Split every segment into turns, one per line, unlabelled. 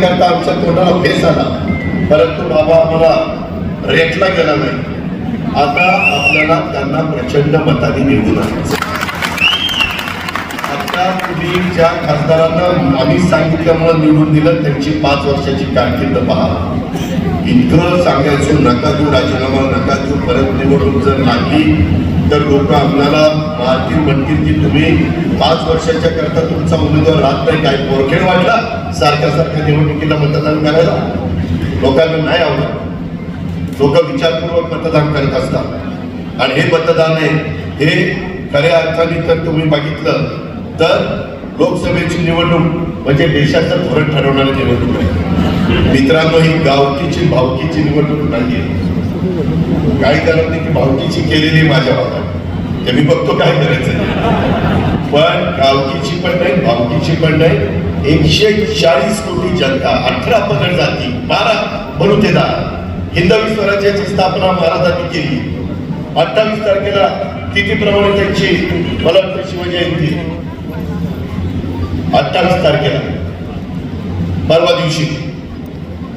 करता आमच्या तोंडाला फेस आला परंतु बाबा आम्हाला रेटला गेला नाही. आता आपल्याला त्यांना प्रचंड मताने निवडून आणायचं आता तुम्ही ज्या खासदारांना आम्ही सांगितल्यामुळे निवडून दिलं त्यांची पाच वर्षाची कारकिर्द पहा. इतकं सांगायचो नका तू राजीनामा नका तू परत निवडून जर लागली तर लोक आपल्याला मारतील म्हणतील की तुम्ही पाच वर्षाच्या करता तुमचा उमेदवार राहत नाही काय? पोरखेड वाटला सारख्या सारख्या निवडणुकीला मतदान करायला? लोकांना नाही आवडत. लोक विचारपूर्वक मतदान करत असतात. आणि हे मतदान आहे हे खऱ्या अर्थाने तर तुम्ही बघितलं तर लोकसभेची निवडणूक म्हणजे देशाचं धोरण ठरवणारी निवडणूक आहे. मित्रांनो ही गावकीची भावकीची निवडणूक नाहीये. काही जणांनी की भावकीची केलेली माझ्या भागात ते मी बघतो काय करायचं पण गावकीची पण नाही भावकीची पण नाही. एकशे चाळीस कोटी जनता अठरा पगड जाती बारा म्हणून ते हिंदवी स्वराज्याची स्थापना महाराजांनी केली. अठ्ठावीस तारखेला तिथीप्रमाणे त्यांची मला शिवजयंती. अठ्ठावीस तारखेला. परवा दिवशी.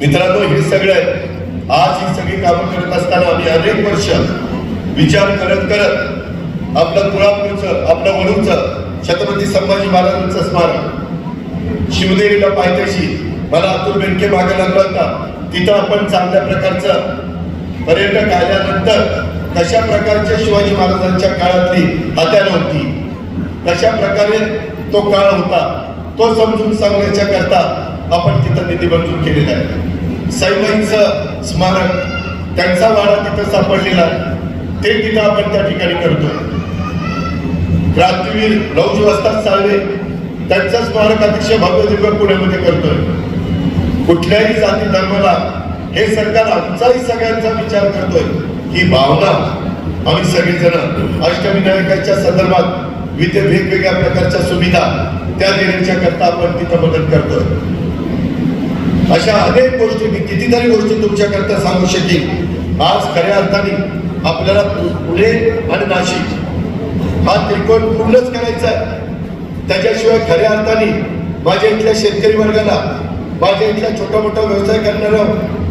मित्रांनो हे सगळं आज ही सगळी कामं करत असताना आम्ही अनेक वर्ष विचार करत करत आपलं तुळापूरचं आपलं वडूचं छत्रपती संभाजी महाराजांचं स्मारक शिवदेवीला पायथ्याशी मला अतुल बेंडके मागे लागला होता. तिथं आपण चांगल्या प्रकारचं पर्यटक आल्यानंतर कशा प्रकारच्या शिवाजी महाराजांच्या काळातली हत्यारं होती कशा प्रकारे तो काळ होता तो समजून सांगण्याच्या करता आपण तिथं निधी मंजूर केलेला आहे. सैमाईचं स्मारक त्यांचा वाडा तिथं सापडलेला आहे. ते तिथं आपण त्या ठिकाणी करतोय क्रांतीवीर नऊ वस्ताद साळवे त्यांचं स्मारक अतिशय भव्य दिव्य पुण्यामध्ये करतोय. कुठल्याही जाती धर्माला हे सरकार आमचाही सगळ्यांचा विचार करतोय. ही भावना आम्ही सगळेजण अष्टविनायकाच्या संदर्भात विविध वेगवेगळ्या प्रकारच्या सुविधा त्या देण्याच्या करता आपण तिथं मदत करतोय. अशा अनेक गोष्टी मी कितीतरी गोष्टी तुमच्याकरता सांगू शकेन. आज खऱ्या अर्थाने आपल्याला पुणे आणि नाशिक हा त्रिकोण पूर्णच करायचा आहे. त्याच्याशिवाय खऱ्या अर्थाने माझ्या इथल्या शेतकरी वर्गाला माझ्या इथल्या छोटा मोठा व्यवसाय करणारा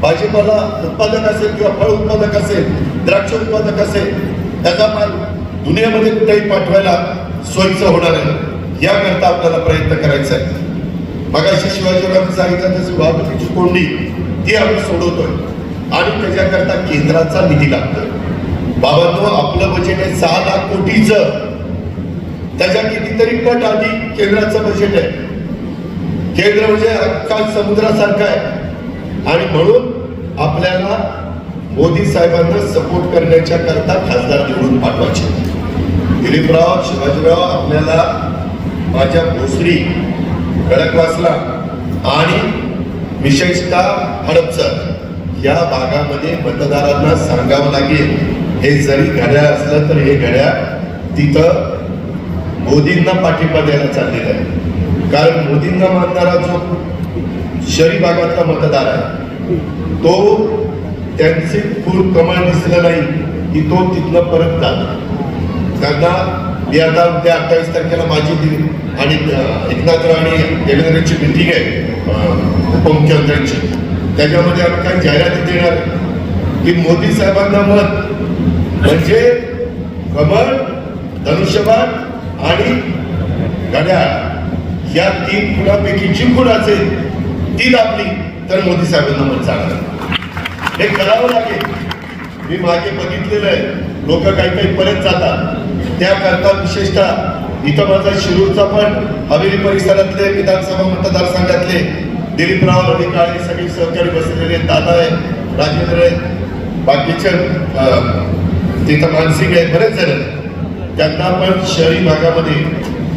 भाजीपाला उत्पादक असेल किंवा फळ उत्पादक असेल द्राक्ष उत्पादक असेल त्याचा माल दुनियामध्ये कुठेही पाठवायला सोयीचं होणार आहे याकरता आपल्याला प्रयत्न करायचा आहे मगाशी शिवाजीरावांनी सांगितलं तशी कोंडी ती आम्ही सोडवतोय. आणि त्याच्याकरता केंद्राचा निधी लागतोय. बाबांनो आपलं बजेट आहे सहा लाख कोटीचं. त्याच्या कितीतरी पट आधी केंद्राचं बजेट आहे. केंद्र म्हणजे अख्खा समुद्रासारखं आहे. आणि म्हणून आपल्याला मोदी साहेबांना सपोर्ट करण्याच्या करता खासदार निवडून पाठवायचे. दिलीपराव शिवाजीराव आपल्याला माझ्या भोसरी खडकवासला आणि विशेषतः हडपसर या भागामध्ये मतदारांना सांगावं लागेल. हे जरी घड्याळ असलं तर हे घड्याळ तिथं मोदींना पाठिंबा द्यायला चाललेलं आहे. कारण मोदींना मानणारा जो शहरी भागातला मतदार आहे तो त्यांचे फुल कमळ दिसलं नाही की तो तिथनं परत जातो. त्यांना मी आता उद्या अठ्ठावीस तारखेला माझी दिली आणि अं, एकनाथराव आणि देवेंद्रची मिटिंग आहे उपमुख्यमंत्र्यांची त्याच्यामध्ये आम्ही काही जाहिराती देणार? की मोदी साहेबांना मत. म्हणजे कमळ धनुष्यबाण आणि घड्याळ या तीन फुलापैकी जी खुण असेल ती दाबली तर मोदी साहेबांना मत चालणार. हे करावं लागेल. मी मागे बघितलेलं आहे. लोक काही काही परत जातात. त्याकरता विशेषतः इथं माझा शिरूरचा पण हवेली परिसरातले विधानसभा मतदारसंघातले दिलीपराव रवी काळे सगळे सहकारी बसलेले दादा आहे राजेंद्र आहे बाकीचे तिथं मानसिक आहे बरेच जण त्यांना पण शहरी भागामध्ये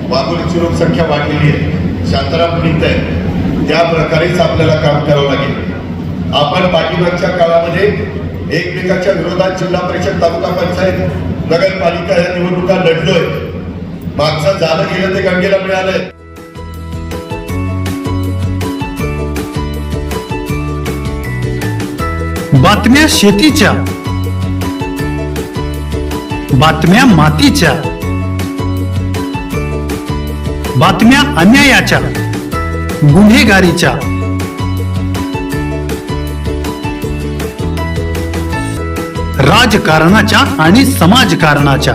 वाघोलीची लोकसंख्या वाढलेली आहे. शांताराम पीडित आहे त्या प्रकारेच आपल्याला काम करावं लागेल. आपण पाठीमागच्या काळामध्ये एकमेकाच्या विरोधात जिल्हा परिषद तालुका पंचायत नगरपालिका या निवडणुका लढलोय. मागचं झालं गेलं ते गंगेला मिळालंय.
बातम्या शेतीच्या. बातम्या मातीच्या. बातम्या अन्यायाच्या. गुन्हेगारीच्या. राजकारणाच्या आणि समाजकारणाच्या.